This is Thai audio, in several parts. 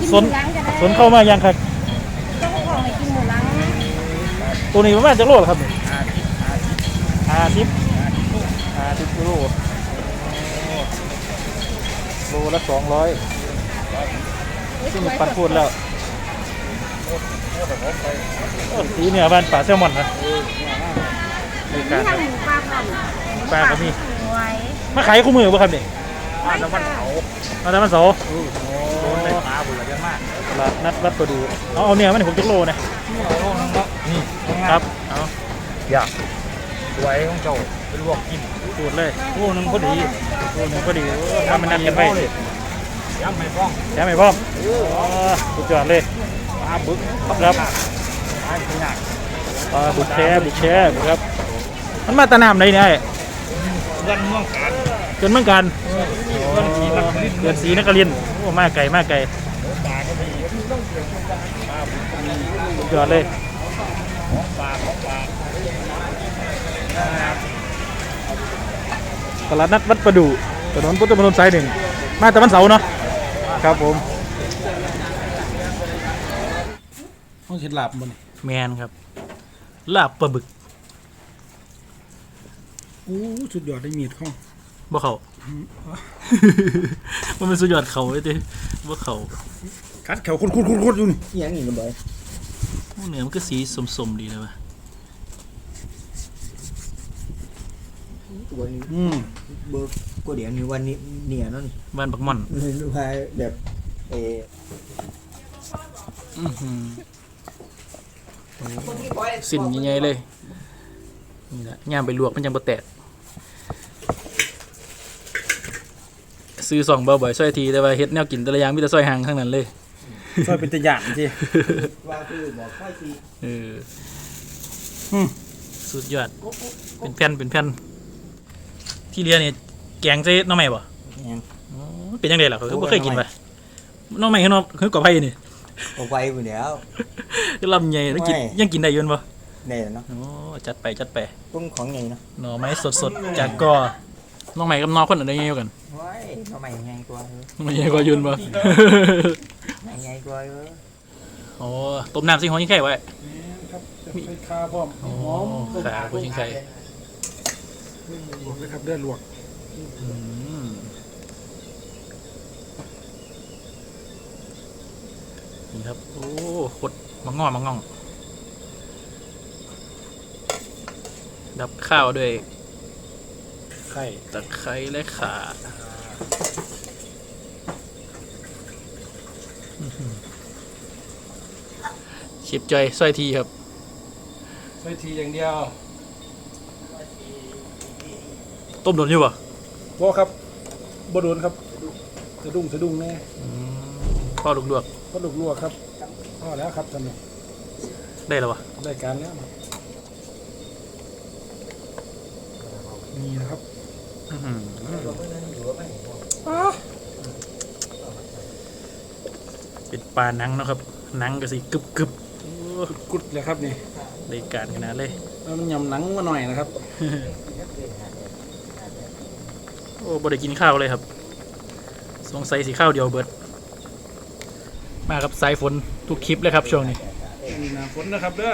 กินหสมูนล้างก็ได้สนเข้ามายังครับ ต้องของให้กินหมูล้างตัวนี้ประมาณจะโลเหรอครับนี่ห้าสิบห้าสิบกิโลโลละสองร้อยซึ่งปันพูดแล้วโอ้สีเนี่ยบ้านป่าแซลมอนนะบรรยากาศทางหมูปลาผ่อนปลาก็มีไว้มาขายคู่มือป่ะครับนี่ ไม่ค่ะ มาแต่มันเสาร์ากตลาดนัดวัดประดูเอาเอาเนี่ยมันผมจักโลนะโลนึงเนาะนี่ครับเอาอยากไว้ของเจ้าไปลวกกินสูตรเลยโลนึงพอดีตัวหนึ่งก็ดีโอ้ทำมันนัดกันไปย้ำไม่ฟ้องแถมไม่พร้อมอ๋อสุดยอดเลยปลาบึกครับปลาขนาดปลาบุกแช่บุกแช่ครับ มันมาแตะนามไหนเนี่ยไอ้เพื่อนเมืองการเกินเมืองการเพื่อนขี่นักลิ้นเกินสีนักเรียนโอ้มาไก่มาไก่ปลาก็มีปลาบึกมีสุด ยอดเลยของปลาของปลาตลาดนัดวัดประดูถนนพุทธมณฑลสายหนึ่ง มาแต่วันเสาร์เนาะ ครับผมต้องเห็ดลาบมันแมนครับลาบปลาบึกโอ้สุดยอดได้มีดเข้าบ่เขามันเป็นสุดยอดเขาไอ้ติบ่เขา กัดแขวคุดคุดคุดคุดอยู่นี่ยังอีกบ่อยโอ้เนื้อมันก็สีสมๆดีเลยวะวันนี้อืมเบิกกูเดี๋ยวนี้วันนี้เนี่ยนั่นบ้านบักม่อนลูกชายแบบเอออื้อหือสิ่นใหญ่ๆเลยนี่แหละย่ามไปลวกมันยังบ่แตกซื้อสองเบาบ่อยซอยทีแต่ว่าเฮ็ดแนวกินแต่ละอย่างมีแต่ซอยหางทั้งนั้นเลย ซอยเป็นตะหยานจีว่าคือบอกค่อยสิเอออืมสุดยอด เป็นแผ่นเป็นแผ่นที่เรียนี่แกงใส่หน้องใหม่บ่ยังอ๋อเป็นยังไงล่ะเขาคือบ่เคยกินปะหน้องใหม่คือน้องคือกว่าไผ่นี่เอาไปอยู่แล้วคือลำใหญ่แล้วกินไม่ ยังกินได้อยืนบ่เนี่ยเนาะโอ้จัดไปจัดไปปรุงของไงเนาะหน่อไม้สดๆจากกอน้องใหม่กับน้องคนไหนใหญ่กว่ากันว้ายทำไมไงกว่าเออน้องใหม่ใหญ่กว่ายืนบ่ ไม่ไงกว่าเออโอ้ต้มน้ำสิหัวยิงไข่ไว้ครับใส่คาพร้อมโอ้หอมขาหัวยิงไข่ลวกเลยครับเลือดลวกอืมนี่ครับ โอ้ขดมังงอมังงอง ดับข้าวด้วย ไข่ตะไคร้และข่าอื้อหือ ชิบใจอยสร้อยทีครับใส่ทีอย่างเดียวต้มโดนอยู่ป่ะพอครับบโดนครับสะดุ้งสะดุ้งแน่พ่อลูกดวกก็ลูกลวกครับพอแล้วครับท่านได้แล้ววะได้การแล้วนี่นะครับอื้อหือเป็นปลาหนังเนาะครับหนังก็สิกึบกึบ กุดเลยครับนี่ได้การขนาดเลยเอาน้ำยำหนังมาหน่อยนะครับ โอ้บ่ได้กินข้าวเลยครับ สงสัยสีข้าวเดียวเบิด มาครับสายฝนทุกคลิปเลยครับช่วงนี้นี่นะฝนนะครับเด้อ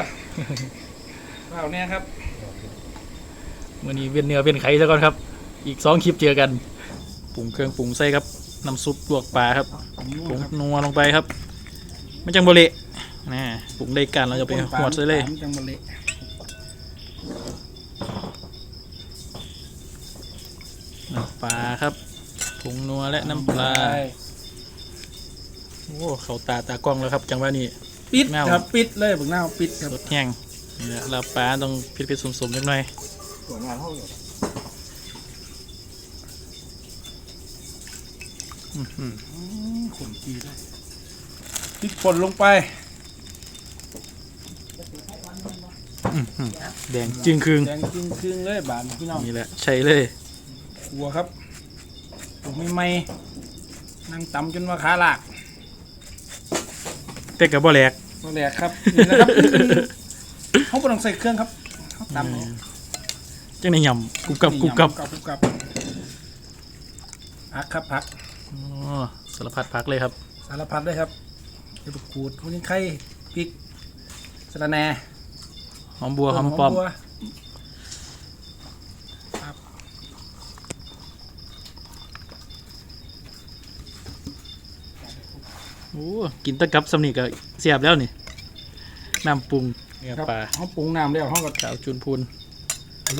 ข้าวเนี่ยครับมื่อนี้เวียนเนื้อเวียนไข่ซะก่อนครับ อีกสองคลิปเจอกันปรุงเครื่องปรุงใส่ครับน้ำซุปลวกปลาครับผงนัวลงไปครับ ไม่จังบเละ นะปรุงได้การเราจะไปหวดใส่เลยปามจังบะเละน้ำปลาครับผงนัวและน้ำปลาไปโอ้เขาตาตากล้องแล้วครับ จังหวะนี้ปิดแมวครับปิดเลยบักหน้าวปิดครับสดแห้งนี่แหละลาบปลาต้องพิดๆสมๆนิดหน่อยส่วนงานห้องอยู่อื้อหือขนจีได้พริกป่นลงไป อื้อหือ แดงจึงครึงแดงจริงครึ่งเลยบานพี่น้องนี่แหละใช่เลยหัวครับผมไม่ไม่นั่งตำจนว่าขาหลากแต่กับบ่แหลกตัวแหลกครับนี่นะครับเขาไม่ต้องใส่เครื่องครับเขาตำเอาจังในยำกรุบกับกรุบกับกรุบกับพักครับพักอ๋อสารพัดพักเลยครับ สารพัดเลยครับใบมะกรูดหัวยิงไข่พริกสะระแหน่ หอมบัวหอมปอมบัวโอ้ กินแตะกับสำนีก็เสียบแล้วนี่ น้ำปรุงเนื้อครับปลาเขาปรุงน้ำแล้วเขาก็ขาวจุนพูน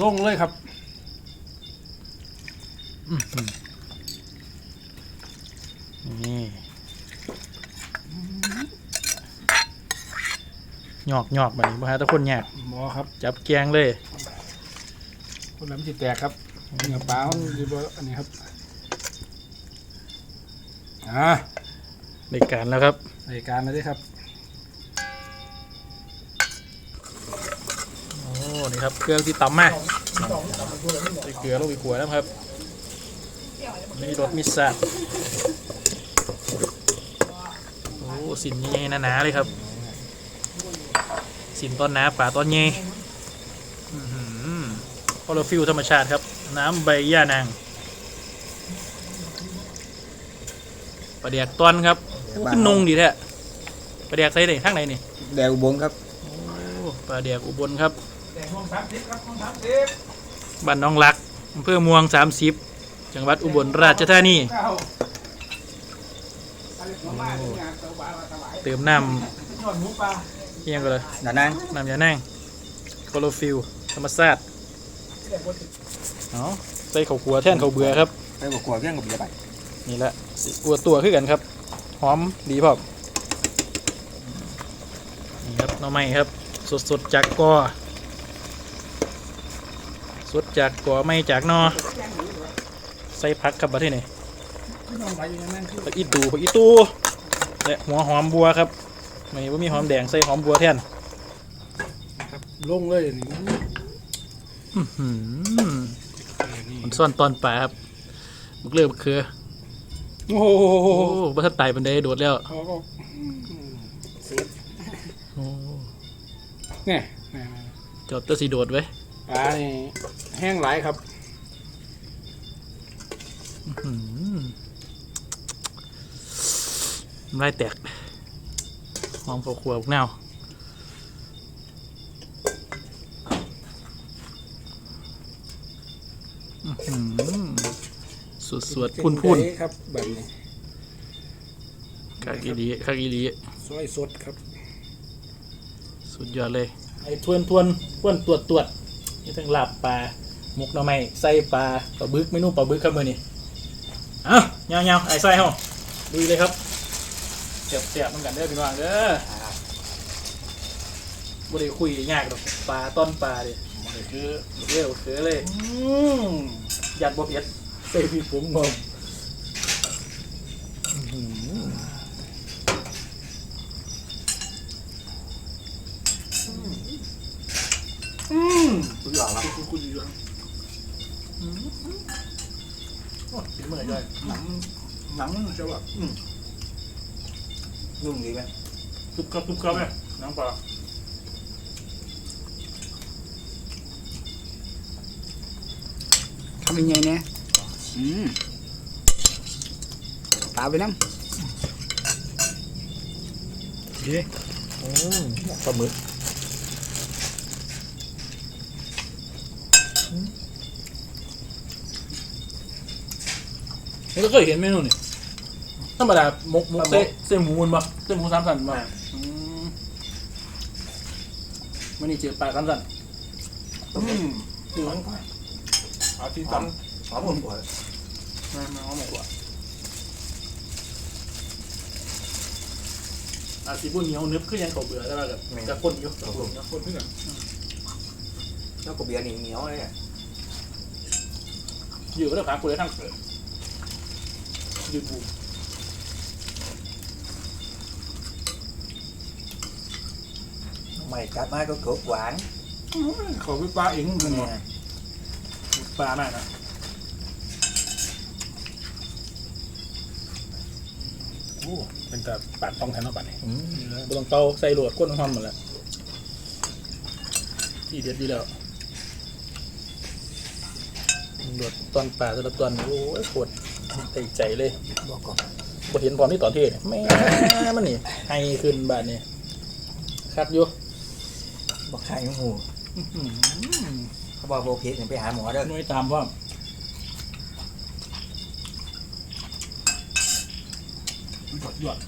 ลงเลยครับอื้อหือนี่หยอกหยอกแบบนี้บ่ฮะทุกคนแยก หมอครับจับแกงเลยคนละมันจิแตกครับเนื้อปลาเขาดีบ่อันนี้ครับอ่าในการแล้วครับรายการนะเด้ครับโอ้นี่ครับ เครื่องที่ตำมาใส่เกลือลงไปขัวนะครับนี่รสมิสซาโอ้สินใหญ่ๆหนาๆเลยครับ สินตอนหนาป่าตอนใหญ่คอลฟิลธรรมชาติครับ น้ำใบย่านางปลาเดียกตอนครับโอ้ขึ้นนงดีแท้ปลาเดียกใส่ไหนข้างไหนนี่แดวอุบลครับโอ้ปลาเดียกอุบลครับแดงห้องสามสิบครับห้องสามสิบบ้านหน้องรักอำเภอม่วง30จังหวัดอุบลราชธานีเก้าอะไรของมาเนี่ยเต่าบาลาถวายเติมน้ยอดหมูปลาำเอียงก็เลยนานังน้ำยานั่งคลอโรฟิลธรรมชาติเอาใส่ข้าวขัวแท่นข้าวเบื่อครับไปบอกกลัวเรื่องกับเบียร์ไปนี่แหละสิอัวตัวขึ้นกันครับ หอมดีพร้อมนี่ครับหน่อไม้ครับสดสดๆจากกอสดจากกอไม่จากนอใส่ผักครับประเทศนี้พี่น้องไปอยู่อย่างนั้นคือผักอีตูผักอีตูและหัวหอมบัวครับ ไม่ว่ามีหอมแดงใส่หอมบัวแทนลงเลยนี่อื้อหือมันซ่อนตอนปลาครับมึกเลือกบักเคือโอ้โหโอ้บัทัดไตบันไดโดดแล้วเขาก็โอ้เนี่ยจอดแตัวสีโดดไว้ปลานี่แห้งหลายครับอื้อหือน้ำลายแตก หอมข้าวคั่วพวกแนวอื้อหือสวดสวดๆพุ่นพุ่นครับแบบนี้ๆคากิลีคากิลีซอยสดครับ สุดยอดเลย ไอ้ทวนทวนทวนตรวจตรวจนี่ทั้งลาบปลาหมกหน่อไม้ไส้ปลาปลาบึกเมนูปลาบึกครับมือนี่เอ้าเงาเงาไอ้ไส้ห้องดูเลยครับ เสียบเสียบมันกันเด้อพี่น้องเด้อบ่ได้คุยยากหรอกปลาต้นปลาดิมันก็คือเร็วคือเลยอืมยัดบ่เผ็ดใส่พริกผงงอมอืมสุดยอดครับคุณคุณอยู่ครับโอ้ยฝีมือเลยหนังหนังจะแบบอืม นุ่มดีไหมทุบครับทุบครับเนี่ยน้ำปลาทำยังไงเนี่ยอืมตาไปน้ำปลาหมึกนี่ก็เคยเห็นเมนูนี่ ธรรมดาหมกหมกเส้นเส้นหมูมันปะเส้นหมูสามสันมาอืมมันนี่เจอปลาสามสันอืมคือมันเอาที่ตันหอมผมกว่ามามาเอาหมกว่าอาสีบุญเหนียวนึบคือยังเขาเบื่อแล้วแบบจะคนอยู่จะคนอยู่คนเพื่อนแล้วกับเบียร์นี่เหนียวเลยเนี่ยอยู่ก็ได้ขาคุยทั้งเปิดยืนบูม ไม่กัดไม้ก็กรบหวานเขาไปปลาเองมันเนี่เนี่ยยปลามากนะโอ้เป็นแต่ปาดต้องแทนเอาปาดนี่อืมไม่ต้องเตาใส่โหลดก้นความหมดแล้วที่เด็ดดีแล้วโหลดตอนป่าสำหรับตอนโอ้ยปวดใจใจเลยบอกก่อนบ่เห็นพร้อมที่ต่อเทศเนี่ยแม่มันนี่ให้ขึ้นบาดนี่คัดอยู่ บอกขายหูอื้อหือเขาบอกโบเพชรไปหาหมอเด้อหน่วยตามว่าหยอดหยอด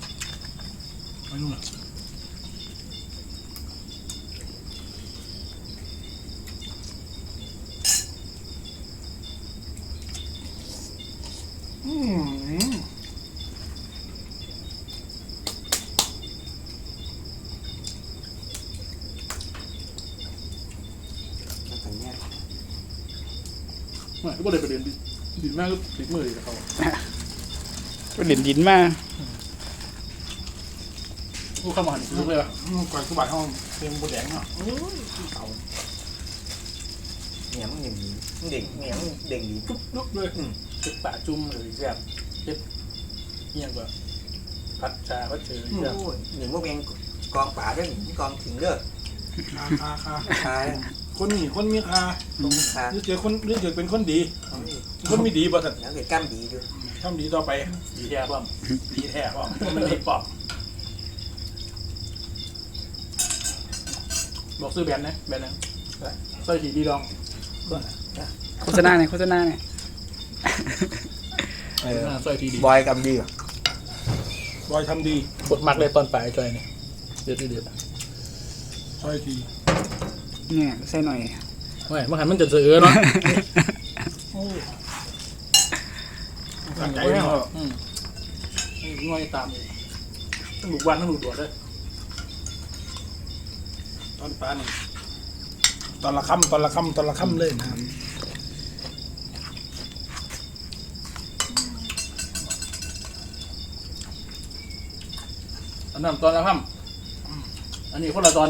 ไม่รู้นะ อืม แล้วกันเนี่ย ไม่ก็เลยประเด็นดิดินมากก็ติดมือเลยกับเขาก็เด่นดินมาอู้เข้ามาหันซื้อเลยว่ะอืมก่อนสบายห้องเต็มบดแดงเนาะโอ้ยเก่าเนี่ยมันเด่งดีมันเด่งเนี่ยมันเด่งดีลุกลุกเลยเจ็บปะจุ่มเลยแซ่บเจ็บเงี้ยกว่าพัดชาพัดเชยโอ้แซ่บยหนึ่งพวกเองกองป่าด้วยนี่กองถึงเด้อคาคาคา คาคนนี้คนมีคาตรงคาหรือเจอคนหรือเจอเป็นคนดีเอานี่คนไม่ดีบ่สันแล้วเกิดกล้ามดีด้วยทำดีต่อไป ดีแท้ป่ะดีแท้ว่ามันดีปอบบอกซื้อแบรนด์นะแบรนด์นะสร้อยสีดีลองโฆษณาเนี่ยโฆษณาเนี่ยเออสร้อยสีดีบอยกำดีอะบอยทำดีบทมักเลยตอนปลายจอยนี่เดือดเดือดซอยที เนี่ยใส่หน่อยไม่เมื่อหันมันจะเสือเนาะตั้งใจไม่เนาะอืมง่อยตามเลยต้องหลุกวันต้องหลุกดวดด้วยตอนปลานี่ตอนละคำตอนละคำตอนละคำเลยนะอันนั้นตอนละค่ำ อันนี้คนละตอน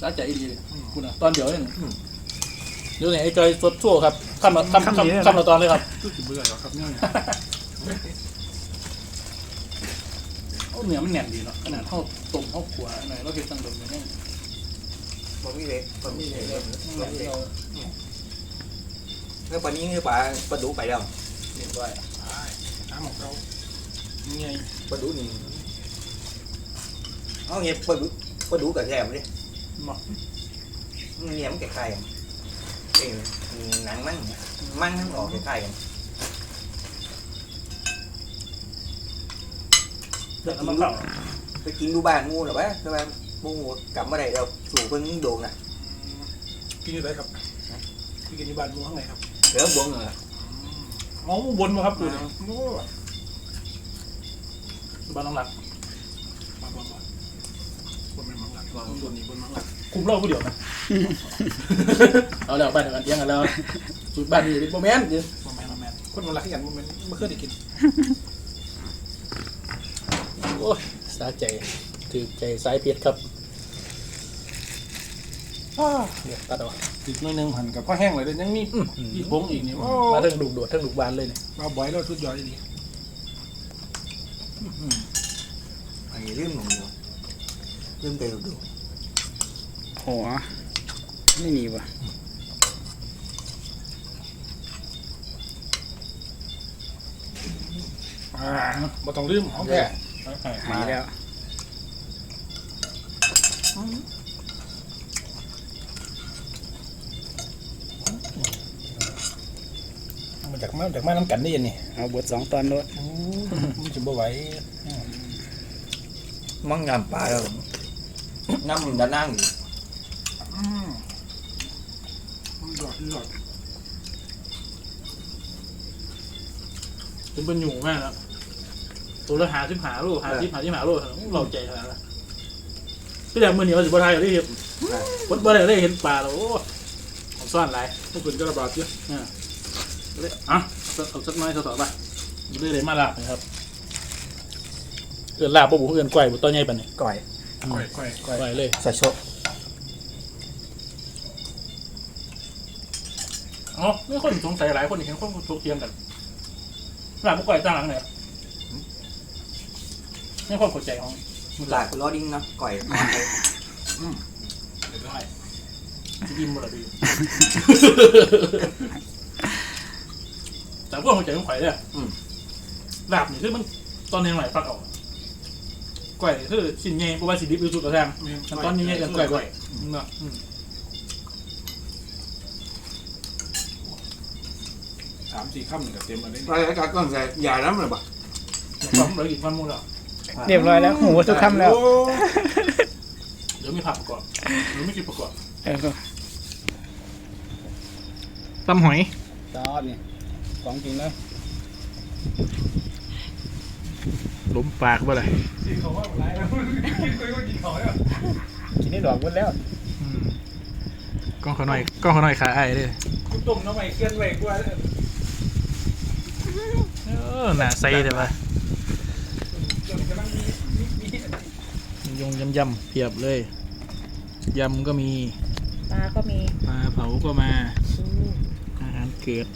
สาใจดีคุณอะตอนเดียวเองเดี๋ยวไหนไอ้จอยสดชั่วครับคำละคำคำคำละตอนเลยครับรู้สึกเบื่อเหรอครับเนี่ยโอ้เนื้อมันแหน่นดีเนาะขนาดเท่าต้มเท่าขัวหน่อยเราเห็นตั้งโดนอย่างนี้ผมมีเล็กผมมีเล็กเราแล้วปลานี้คือปลาปลาดุไปแล้วเรียบร้อยน้ำของเรา ไงปลาดุนี่เอาเงี้ยปลาดุปลาดุกับแถมดิมาเนี่ยมันคล้ายๆกันเองหนังมันมันมันออกคล้ายๆกันเดือดน้ำมันเข้าไปกินดูบ้านงูหรอวะแต่ว่างูกลับมาได้เราสู่เพิ่งโด่งนะกินอยู่ไหนครับพี่กินที่บ้านมูข้างไหนครับเหลือบงเหรออ๋อบนมาครับดูนี่โอ้ บ้านน้องหลักมาบนมาบนเป็นมังลักบนนี้บนมังลักคุมเล่าผู้เดียวนะ เอาแล้วบ้านเดียวกันเที่ยงกันแล้วสุดบ้านนี้เป็นโมเมนต์จริงมาแมนมาแมนคนมังลักที่กันมันไม่เคยได้กินโอ้ยสาใจถือใจสายเพชรครับเดี๋ยวตัดออกติดหน่อยหนึงหันกับข้าวแห้งเลยเดี๋ยวยังมีอีกบงอีกนี่โอ้มาทั้งดูกโดดทั้งดูกบานเลยเนี่ย มาบ่อยแล้วสุดยอดดี ไอ้เรื่องหนุ่มอยู่เรื่องเดียวดูโหไม่มีว่ะอ่าบ่ต้องลืมของแท้หายแล้วมาจากมาจากมาน้ำกันได้ยังนี่เอาบทสองตอนรถมันจะ บ่ไหวมั่งงามปลาแล้วน้ำมันด้านนั่งอยู่อืมยอดยอดถึงเป็นหยูมากแล้วตัวละหาสิบหาลูกหาสิบหาสิบหาลูกเราใจขนาดนั้นพี่แดงมือเหนียวสิบไทยได้เห็นวัดบ่ได้ได้เห็นปลาแล้วโอ้ของซ่อนหลายพวกคุณก็ระบาดเยอะเลยอะเอาสักน้อยสอๆไปเรื่อยๆมาลาบนะครับ เอือนลาบปุ๊บเอือนไกวบุตัวใหญ่ปานนี่ก่อยก่อยก่อยก่อยไกวเลยใส่โชกอ๋อไม่คนสงสัยหลายคนเห็นคนถกเถียงกันลาบบุกไกวตั้งหลังไหนไม่ความเข้าใจของหลากล้อดิ้งเนาะก่อยเรียบร้อยยิ้มหมดเลยแต่พวกหัวใจของข่อยเนี่ยลาบนี่คือมันตอนนี้หน่อยฟักเอา ก่อยคือชิ้นใหญ่เพราะว่าสิดิบอยู่สุดกระแทงตอนนี้ใหญ่กันก่อยก่อยเนาะอืมสามสี่คำหนึ่งก็เต็มมาได้รายการก้อนใส่ยาน้ำเลยป่ะความเหลืออีกฟันมูลแล้วเรียบร้อยแล้วหูทุกคำแล้ว เดี๋ยวมีผักประกอบหรือไม่กินประกอบตำหอยจอดนี่ของจริงแล้ว ล้มปากบ่เลยเขาว่าอะไรนะกินคุยก็กินเขาแล้วกินได้ดอกหมดแล้วอืมกล้องเขาหน่อยกล้องเขาหน่อยขาไอ้ายเด้อกูต้มน้ำใหม่เคลื่อนไหวกว่าเออหน้าใสแต่ว่าจนกำลังมีมีมียงยำยำๆเพียบเลยยำก็มีปลาก็มีปลาเผาก็มาอืมอาหารเกิด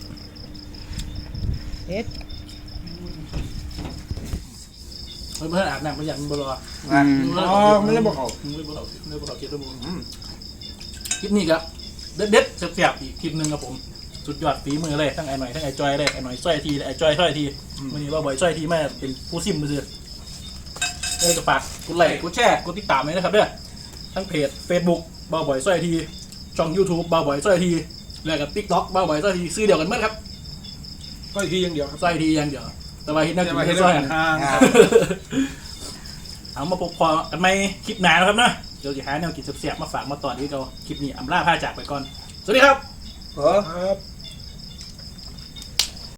เด็ด เฮ้ยเพื่อนอาบน้ำประหยัดมันบ่รออ๋อไม่ได้บอกเขามึงไม่บอกเขาไม่ได้บอกเขาเจ็ดตัวมึงคลิปนี้ครับเด็ดเด็ดๆแซ่บๆอีกคลิปหนึ่งครับผม สุดยอดฝีมือเลยทั้งไอ้หน่อยทั้งไอ้จอยเลยไอ้หน่อยสร้อยทีไอ้จอยสร้อยทีวันนี้ว่าบ่อยสร้อยทีแม่เป็นผู้ซิมมือเสือเออจะฝากกดไลค์กดแชร์กดติดตามเลยนะครับเด้อทั้งเพจ Facebook บ่าวบ่อยสร้อยทีช่อง YouTube บ่าวบ่อยสร้อยทีแล้วก็ TikTok บ่าวบ่อยสร้อยทีซื้อเดียวกันหมดครับ ก็อีกทีอย่างเดียวครับสร้อยทีอย่างเดียว แต่ว่าเห็นน่าจะจะมาไม่เห็นใช่สร้อยข้างเอามาพบพอกันไหมคลิปหนานะครับเนาะเดี๋ยวจะหาแนวกินเสียบๆมาฝากมาตอนนี้เราคลิปนี้อำลาผ้าจากไปก่อน สวัสดีครับเออครับ